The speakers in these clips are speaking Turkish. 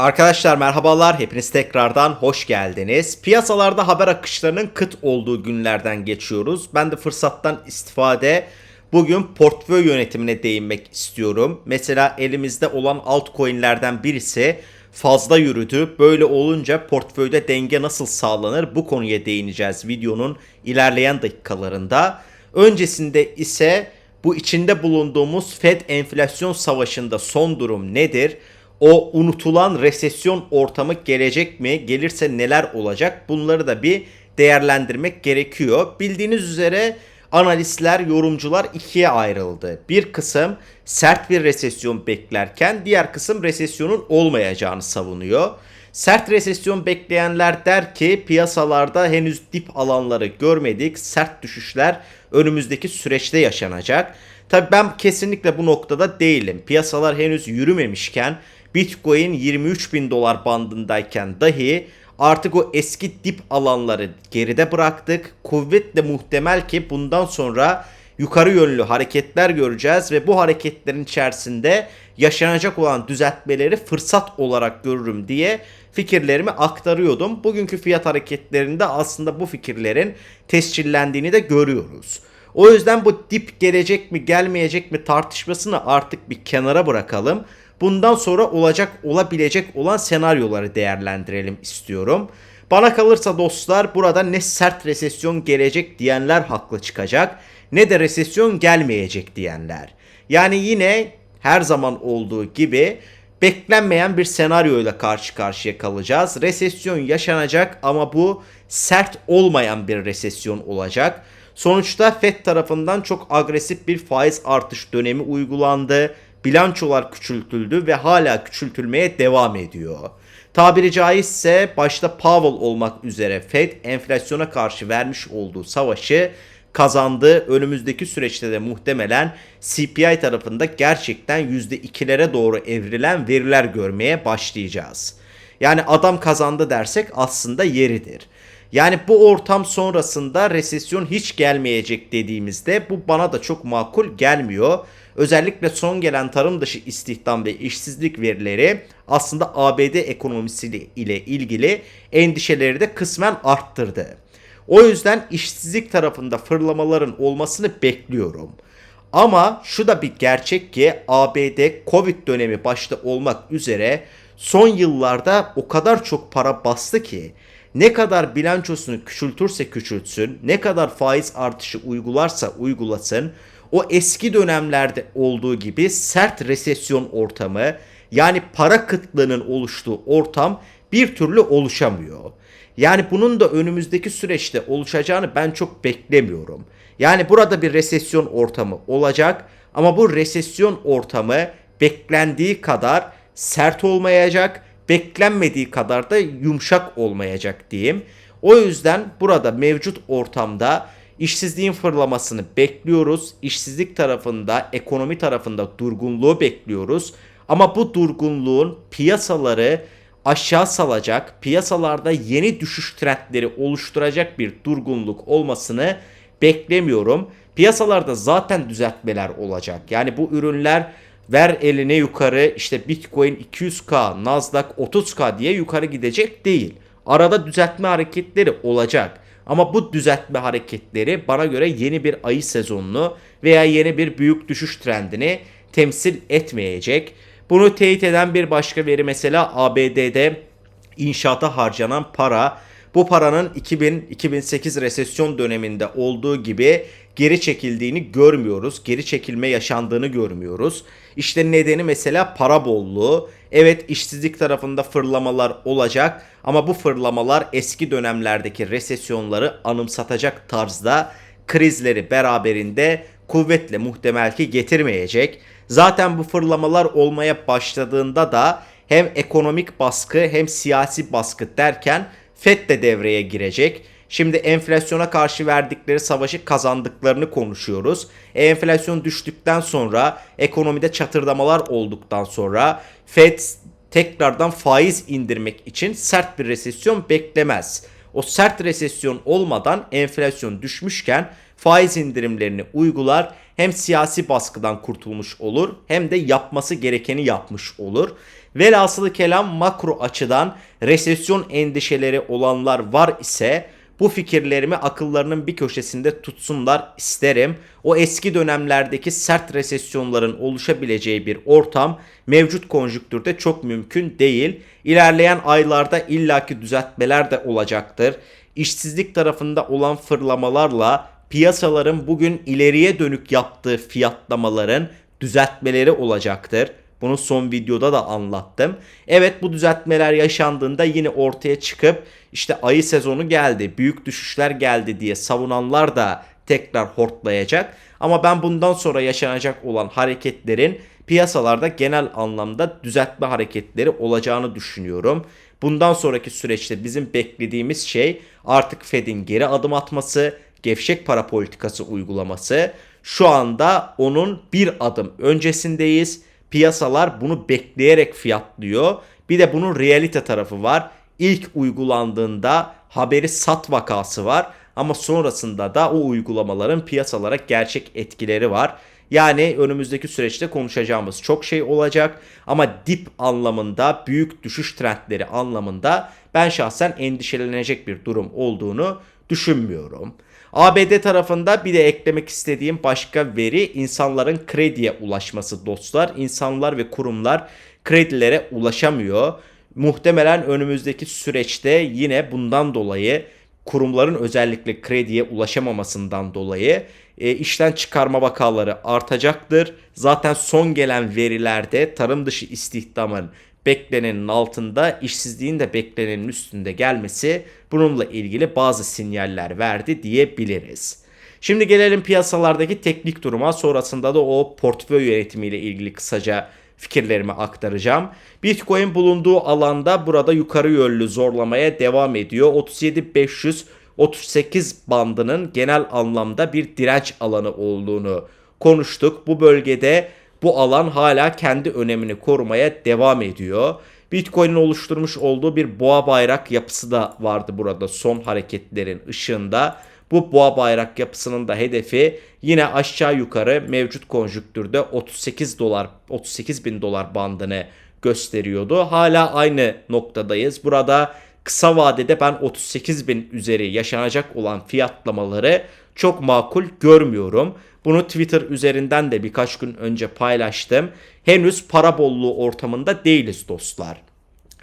Arkadaşlar merhabalar, hepiniz tekrardan hoş geldiniz. Piyasalarda haber akışlarının kıt olduğu günlerden geçiyoruz. Ben de fırsattan istifade bugün portföy yönetimine değinmek istiyorum. Mesela elimizde olan altcoin'lerden birisi fazla yürüdü. Böyle olunca portföyde denge nasıl sağlanır bu konuya değineceğiz videonun ilerleyen dakikalarında. Öncesinde ise bu içinde bulunduğumuz Fed enflasyon savaşında son durum nedir? O unutulan resesyon ortamı gelecek mi? Gelirse neler olacak? Bunları da bir değerlendirmek gerekiyor. Bildiğiniz üzere analistler, yorumcular ikiye ayrıldı. Bir kısım sert bir resesyon beklerken diğer kısım resesyonun olmayacağını savunuyor. Sert resesyon bekleyenler der ki piyasalarda henüz dip alanları görmedik. Sert düşüşler önümüzdeki süreçte yaşanacak. Tabi ben kesinlikle bu noktada değilim. Piyasalar henüz yürümemişken Bitcoin 23 bin dolar bandındayken dahi artık o eski dip alanları geride bıraktık. Kuvvetle muhtemel ki bundan sonra yukarı yönlü hareketler göreceğiz ve bu hareketlerin içerisinde yaşanacak olan düzeltmeleri fırsat olarak görürüm diye fikirlerimi aktarıyordum. Bugünkü fiyat hareketlerinde aslında bu fikirlerin tescillendiğini de görüyoruz. O yüzden bu dip gelecek mi gelmeyecek mi tartışmasını artık bir kenara bırakalım. Bundan sonra olacak olabilecek olan senaryoları değerlendirelim istiyorum. Bana kalırsa dostlar burada ne sert resesyon gelecek diyenler haklı çıkacak ne de resesyon gelmeyecek diyenler. Yani yine her zaman olduğu gibi beklenmeyen bir senaryoyla karşı karşıya kalacağız. Resesyon yaşanacak ama bu sert olmayan bir resesyon olacak. Sonuçta FED tarafından çok agresif bir faiz artış dönemi uygulandı. Bilançolar küçültüldü ve hala küçültülmeye devam ediyor. Tabiri caizse başta Powell olmak üzere Fed enflasyona karşı vermiş olduğu savaşı kazandı. Önümüzdeki süreçte de muhtemelen CPI tarafında gerçekten %2'lere doğru evrilen veriler görmeye başlayacağız. Yani adam kazandı dersek aslında yeridir. Yani bu ortam sonrasında resesyon hiç gelmeyecek dediğimizde bu bana da çok makul gelmiyor. Özellikle son gelen tarım dışı istihdam ve işsizlik verileri aslında ABD ekonomisi ile ilgili endişeleri de kısmen arttırdı. O yüzden işsizlik tarafında fırlamaların olmasını bekliyorum. Ama şu da bir gerçek ki ABD Covid dönemi başta olmak üzere son yıllarda o kadar çok para bastı ki ne kadar bilançosunu küçültürse küçültsün, ne kadar faiz artışı uygularsa uygulasın, o eski dönemlerde olduğu gibi sert resesyon ortamı yani para kıtlığının oluştuğu ortam bir türlü oluşamıyor. Yani bunun da önümüzdeki süreçte oluşacağını ben çok beklemiyorum. Yani burada bir resesyon ortamı olacak ama bu resesyon ortamı beklendiği kadar sert olmayacak beklenmediği kadar da yumuşak olmayacak diyeyim. O yüzden burada mevcut ortamda işsizliğin fırlamasını bekliyoruz. İşsizlik tarafında, ekonomi tarafında durgunluğu bekliyoruz. Ama bu durgunluğun piyasaları aşağı salacak, piyasalarda yeni düşüş trendleri oluşturacak bir durgunluk olmasını beklemiyorum. Piyasalarda zaten düzeltmeler olacak. Yani bu ürünler ver eline yukarı işte Bitcoin 200k, Nasdaq 30k diye yukarı gidecek değil. Arada düzeltme hareketleri olacak. Ama bu düzeltme hareketleri bana göre yeni bir ayı sezonunu veya yeni bir büyük düşüş trendini temsil etmeyecek. Bunu teyit eden bir başka veri mesela ABD'de inşaata harcanan para bu paranın 2000-2008 resesyon döneminde olduğu gibi geri çekildiğini görmüyoruz. Geri çekilme yaşandığını görmüyoruz. İşte nedeni mesela para bolluğu. Evet işsizlik tarafında fırlamalar olacak ama bu fırlamalar eski dönemlerdeki resesyonları anımsatacak tarzda krizleri beraberinde kuvvetle muhtemel ki getirmeyecek. Zaten bu fırlamalar olmaya başladığında da hem ekonomik baskı hem siyasi baskı derken FED de devreye girecek. Şimdi enflasyona karşı verdikleri savaşı kazandıklarını konuşuyoruz. E, enflasyon düştükten sonra ekonomide çatırdamalar olduktan sonra Fed tekrardan faiz indirmek için sert bir resesyon beklemez. O sert resesyon olmadan enflasyon düşmüşken faiz indirimlerini uygular hem siyasi baskıdan kurtulmuş olur hem de yapması gerekeni yapmış olur. Velhasılı kelam makro açıdan resesyon endişeleri olanlar var ise bu fikirlerimi akıllarının bir köşesinde tutsunlar isterim. O eski dönemlerdeki sert resesyonların oluşabileceği bir ortam mevcut konjüktürde çok mümkün değil. İlerleyen aylarda illaki düzeltmeler de olacaktır. İşsizlik tarafında olan fırlamalarla piyasaların bugün ileriye dönük yaptığı fiyatlamaların düzeltmeleri olacaktır. Bunu son videoda da anlattım. Evet bu düzeltmeler yaşandığında yine ortaya çıkıp işte ayı sezonu geldi, büyük düşüşler geldi diye savunanlar da tekrar hortlayacak. Ama ben bundan sonra yaşanacak olan hareketlerin piyasalarda genel anlamda düzeltme hareketleri olacağını düşünüyorum. Bundan sonraki süreçte bizim beklediğimiz şey artık Fed'in geri adım atması, gevşek para politikası uygulaması. Şu anda onun bir adım öncesindeyiz. Piyasalar bunu bekleyerek fiyatlıyor. Bir de bunun realite tarafı var. İlk uygulandığında haberi sat vakası var ama sonrasında da o uygulamaların piyasalara gerçek etkileri var. Yani önümüzdeki süreçte konuşacağımız çok şey olacak ama dip anlamında büyük düşüş trendleri anlamında ben şahsen endişelenecek bir durum olduğunu düşünmüyorum. ABD tarafında bir de eklemek istediğim başka veri insanların krediye ulaşması dostlar. İnsanlar ve kurumlar kredilere ulaşamıyor. Muhtemelen önümüzdeki süreçte yine bundan dolayı kurumların özellikle krediye ulaşamamasından dolayı e, işten çıkarma vakaları artacaktır. Zaten son gelen verilerde tarım dışı istihdamın beklenenin altında, işsizliğin de beklenenin üstünde gelmesi bununla ilgili bazı sinyaller verdi diyebiliriz. Şimdi gelelim piyasalardaki teknik duruma sonrasında da o portföy yönetimiyle ilgili kısaca fikirlerimi aktaracağım. Bitcoin bulunduğu alanda burada yukarı yönlü zorlamaya devam ediyor. 37500 38 bandının genel anlamda bir direnç alanı olduğunu konuştuk. Bu bölgede bu alan hala kendi önemini korumaya devam ediyor. Bitcoin'in oluşturmuş olduğu bir boğa bayrak yapısı da vardı burada son hareketlerin ışığında. Bu boğa bayrak yapısının da hedefi yine aşağı yukarı mevcut konjüktürde 38 dolar 38 bin dolar bandını gösteriyordu. Hala aynı noktadayız. Burada kısa vadede ben 38 bin üzeri yaşanacak olan fiyatlamaları çok makul görmüyorum. Bunu Twitter üzerinden de birkaç gün önce paylaştım. Henüz para bolluğu ortamında değiliz dostlar.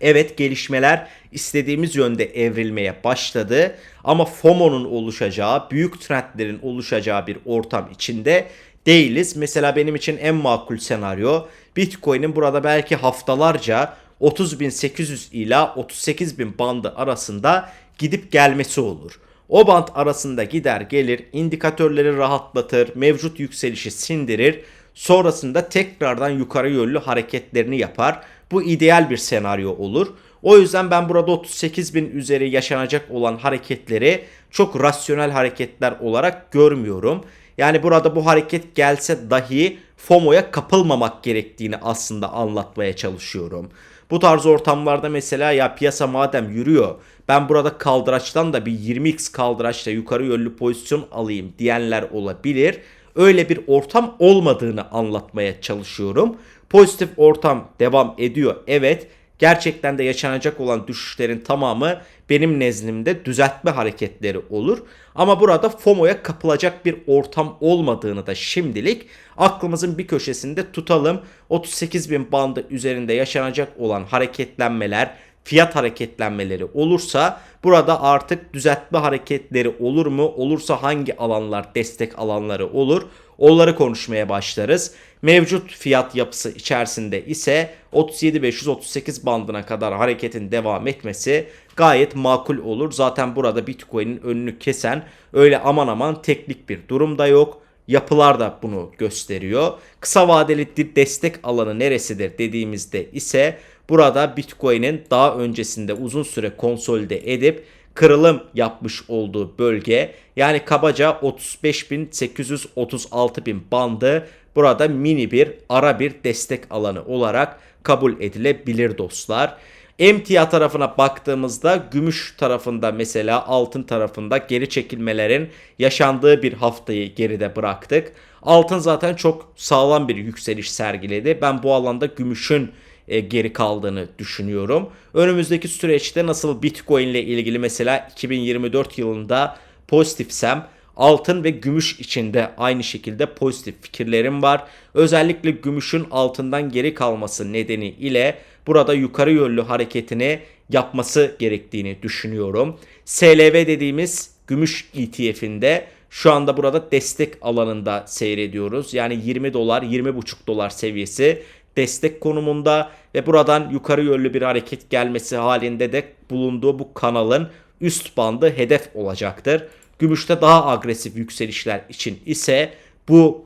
Evet gelişmeler istediğimiz yönde evrilmeye başladı ama FOMO'nun oluşacağı, büyük trendlerin oluşacağı bir ortam içinde değiliz. Mesela benim için en makul senaryo Bitcoin'in burada belki haftalarca 30.800 ila 38.000 bandı arasında gidip gelmesi olur. O band arasında gider gelir, indikatörleri rahatlatır, mevcut yükselişi sindirir, sonrasında tekrardan yukarı yönlü hareketlerini yapar. Bu ideal bir senaryo olur. O yüzden ben burada 38 bin üzeri yaşanacak olan hareketleri çok rasyonel hareketler olarak görmüyorum. Yani burada bu hareket gelse dahi FOMO'ya kapılmamak gerektiğini aslında anlatmaya çalışıyorum. Bu tarz ortamlarda mesela ya piyasa madem yürüyor ben burada kaldıraçtan da bir 20x kaldıraçla yukarı yönlü pozisyon alayım diyenler olabilir. Öyle bir ortam olmadığını anlatmaya çalışıyorum. Pozitif ortam devam ediyor. Evet gerçekten de yaşanacak olan düşüşlerin tamamı benim nezdimde düzeltme hareketleri olur. Ama burada FOMO'ya kapılacak bir ortam olmadığını da şimdilik aklımızın bir köşesinde tutalım. 38 bin bandı üzerinde yaşanacak olan hareketlenmeler, fiyat hareketlenmeleri olursa burada artık düzeltme hareketleri olur mu? Olursa hangi alanlar destek alanları olur? Onları konuşmaya başlarız. Mevcut fiyat yapısı içerisinde ise 37.538 bandına kadar hareketin devam etmesi gayet makul olur. Zaten burada Bitcoin'in önünü kesen öyle aman aman teknik bir durum da yok. Yapılar da bunu gösteriyor. Kısa vadeli destek alanı neresidir dediğimizde ise burada Bitcoin'in daha öncesinde uzun süre konsolide edip kırılım yapmış olduğu bölge yani kabaca 35.836 bin bandı burada mini bir ara bir destek alanı olarak kabul edilebilir dostlar. Emtia tarafına baktığımızda gümüş tarafında mesela altın tarafında geri çekilmelerin yaşandığı bir haftayı geride bıraktık. Altın zaten çok sağlam bir yükseliş sergiledi. Ben bu alanda gümüşün e, geri kaldığını düşünüyorum. Önümüzdeki süreçte nasıl Bitcoin ile ilgili mesela 2024 yılında pozitifsem altın ve gümüş içinde aynı şekilde pozitif fikirlerim var. Özellikle gümüşün altından geri kalması nedeniyle burada yukarı yönlü hareketini yapması gerektiğini düşünüyorum. SLV dediğimiz gümüş ETF'inde şu anda burada destek alanında seyrediyoruz. Yani 20 dolar 20,5 dolar seviyesi destek konumunda ve buradan yukarı yönlü bir hareket gelmesi halinde de bulunduğu bu kanalın üst bandı hedef olacaktır. Gümüşte daha agresif yükselişler için ise bu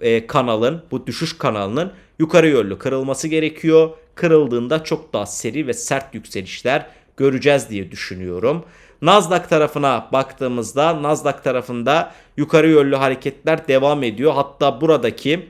e, kanalın, bu düşüş kanalının yukarı yönlü kırılması gerekiyor. Kırıldığında çok daha seri ve sert yükselişler göreceğiz diye düşünüyorum. Nasdaq tarafına baktığımızda Nasdaq tarafında yukarı yönlü hareketler devam ediyor. Hatta buradaki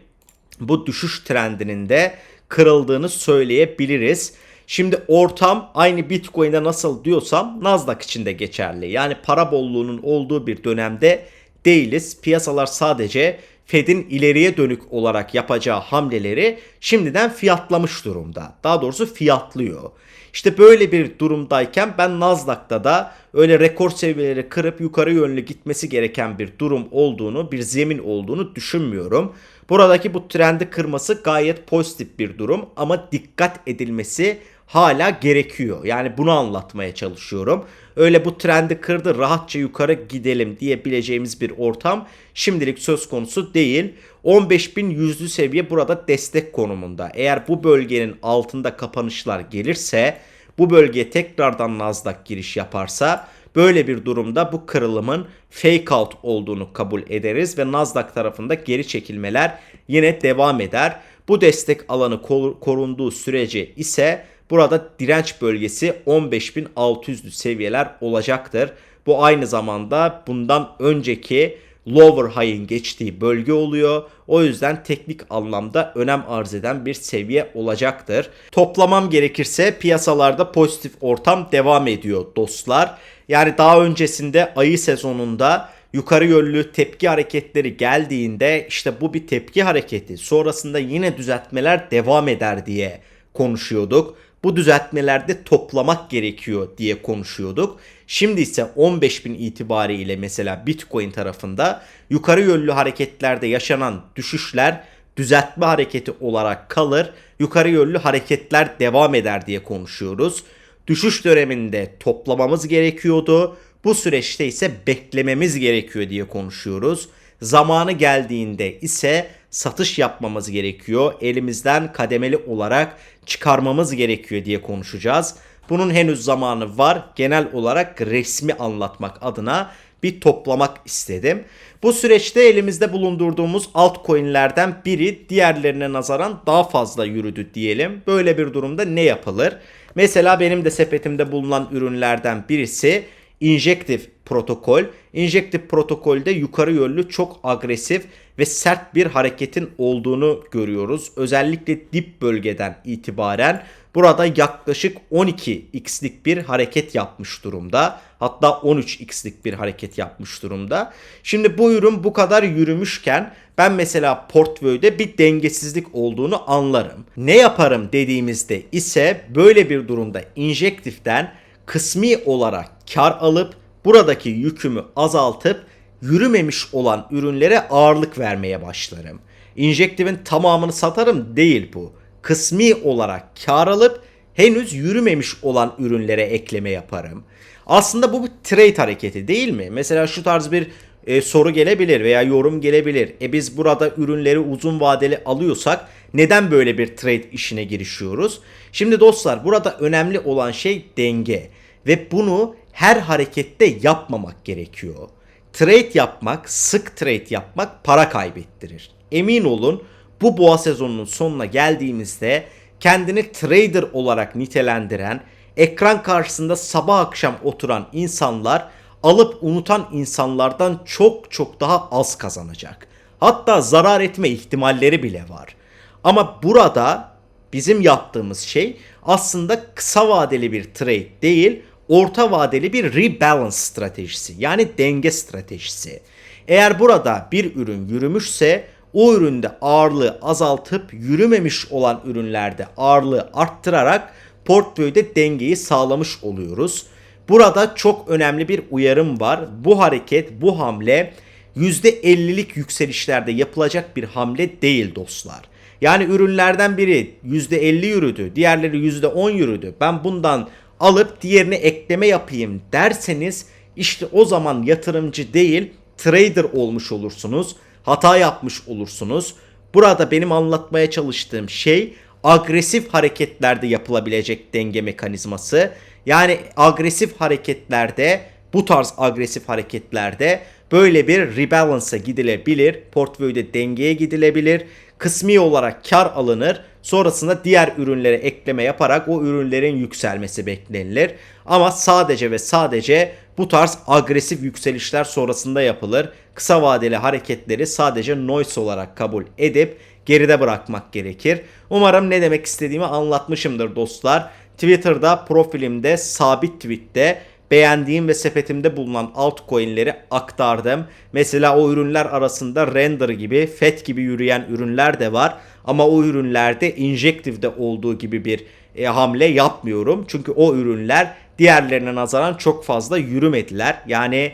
bu düşüş trendinin de kırıldığını söyleyebiliriz. Şimdi ortam aynı Bitcoin'de nasıl diyorsam Nasdaq için de geçerli. Yani para bolluğunun olduğu bir dönemde değiliz. Piyasalar sadece Fed'in ileriye dönük olarak yapacağı hamleleri şimdiden fiyatlamış durumda. Daha doğrusu fiyatlıyor. İşte böyle bir durumdayken ben Nasdaq'ta da öyle rekor seviyeleri kırıp yukarı yönlü gitmesi gereken bir durum olduğunu, bir zemin olduğunu düşünmüyorum. Buradaki bu trendi kırması gayet pozitif bir durum ama dikkat edilmesi hala gerekiyor. Yani bunu anlatmaya çalışıyorum. Öyle bu trendi kırdı rahatça yukarı gidelim diyebileceğimiz bir ortam şimdilik söz konusu değil. 15.000 yüzlü seviye burada destek konumunda. Eğer bu bölgenin altında kapanışlar gelirse bu bölgeye tekrardan Nasdaq giriş yaparsa böyle bir durumda bu kırılımın fake out olduğunu kabul ederiz ve Nasdaq tarafında geri çekilmeler yine devam eder. Bu destek alanı korunduğu sürece ise Burada direnç bölgesi 15.600'lü seviyeler olacaktır. Bu aynı zamanda bundan önceki lower high'in geçtiği bölge oluyor. O yüzden teknik anlamda önem arz eden bir seviye olacaktır. Toplamam gerekirse piyasalarda pozitif ortam devam ediyor dostlar. Yani daha öncesinde ayı sezonunda yukarı yönlü tepki hareketleri geldiğinde işte bu bir tepki hareketi. Sonrasında yine düzeltmeler devam eder diye konuşuyorduk bu düzeltmelerde toplamak gerekiyor diye konuşuyorduk. Şimdi ise 15.000 itibariyle mesela Bitcoin tarafında yukarı yönlü hareketlerde yaşanan düşüşler düzeltme hareketi olarak kalır. Yukarı yönlü hareketler devam eder diye konuşuyoruz. Düşüş döneminde toplamamız gerekiyordu. Bu süreçte ise beklememiz gerekiyor diye konuşuyoruz. Zamanı geldiğinde ise satış yapmamız gerekiyor. Elimizden kademeli olarak çıkarmamız gerekiyor diye konuşacağız. Bunun henüz zamanı var. Genel olarak resmi anlatmak adına bir toplamak istedim. Bu süreçte elimizde bulundurduğumuz altcoin'lerden biri diğerlerine nazaran daha fazla yürüdü diyelim. Böyle bir durumda ne yapılır? Mesela benim de sepetimde bulunan ürünlerden birisi Injective protokol. Injective protokolde yukarı yönlü çok agresif ve sert bir hareketin olduğunu görüyoruz. Özellikle dip bölgeden itibaren burada yaklaşık 12x'lik bir hareket yapmış durumda. Hatta 13x'lik bir hareket yapmış durumda. Şimdi bu ürün bu kadar yürümüşken ben mesela portföyde bir dengesizlik olduğunu anlarım. Ne yaparım dediğimizde ise böyle bir durumda injektiften kısmi olarak kar alıp buradaki yükümü azaltıp yürümemiş olan ürünlere ağırlık vermeye başlarım. Injective'in tamamını satarım değil bu. Kısmi olarak kar alıp henüz yürümemiş olan ürünlere ekleme yaparım. Aslında bu bir trade hareketi değil mi? Mesela şu tarz bir e, soru gelebilir veya yorum gelebilir. E biz burada ürünleri uzun vadeli alıyorsak neden böyle bir trade işine girişiyoruz? Şimdi dostlar burada önemli olan şey denge ve bunu her harekette yapmamak gerekiyor. Trade yapmak, sık trade yapmak para kaybettirir. Emin olun bu boğa sezonunun sonuna geldiğimizde kendini trader olarak nitelendiren, ekran karşısında sabah akşam oturan insanlar alıp unutan insanlardan çok çok daha az kazanacak. Hatta zarar etme ihtimalleri bile var. Ama burada bizim yaptığımız şey aslında kısa vadeli bir trade değil, orta vadeli bir rebalance stratejisi. Yani denge stratejisi. Eğer burada bir ürün yürümüşse o üründe ağırlığı azaltıp yürümemiş olan ürünlerde ağırlığı arttırarak portföyde dengeyi sağlamış oluyoruz. Burada çok önemli bir uyarım var. Bu hareket, bu hamle %50'lik yükselişlerde yapılacak bir hamle değil dostlar. Yani ürünlerden biri %50 yürüdü, diğerleri %10 yürüdü. Ben bundan alıp diğerine ekleme yapayım derseniz işte o zaman yatırımcı değil trader olmuş olursunuz. Hata yapmış olursunuz. Burada benim anlatmaya çalıştığım şey agresif hareketlerde yapılabilecek denge mekanizması. Yani agresif hareketlerde bu tarz agresif hareketlerde böyle bir rebalance'a gidilebilir. Portföyde dengeye gidilebilir. Kısmi olarak kar alınır. Sonrasında diğer ürünlere ekleme yaparak o ürünlerin yükselmesi beklenilir. Ama sadece ve sadece bu tarz agresif yükselişler sonrasında yapılır. Kısa vadeli hareketleri sadece noise olarak kabul edip geride bırakmak gerekir. Umarım ne demek istediğimi anlatmışımdır dostlar. Twitter'da profilimde sabit tweette beğendiğim ve sepetimde bulunan altcoin'leri aktardım. Mesela o ürünler arasında Render gibi, FET gibi yürüyen ürünler de var. Ama o ürünlerde Injective'de olduğu gibi bir e, hamle yapmıyorum. Çünkü o ürünler diğerlerine nazaran çok fazla yürümediler. Yani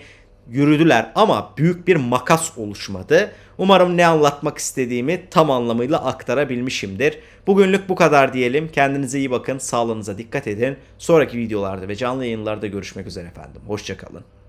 yürüdüler ama büyük bir makas oluşmadı. Umarım ne anlatmak istediğimi tam anlamıyla aktarabilmişimdir. Bugünlük bu kadar diyelim. Kendinize iyi bakın, sağlığınıza dikkat edin. Sonraki videolarda ve canlı yayınlarda görüşmek üzere efendim. Hoşçakalın.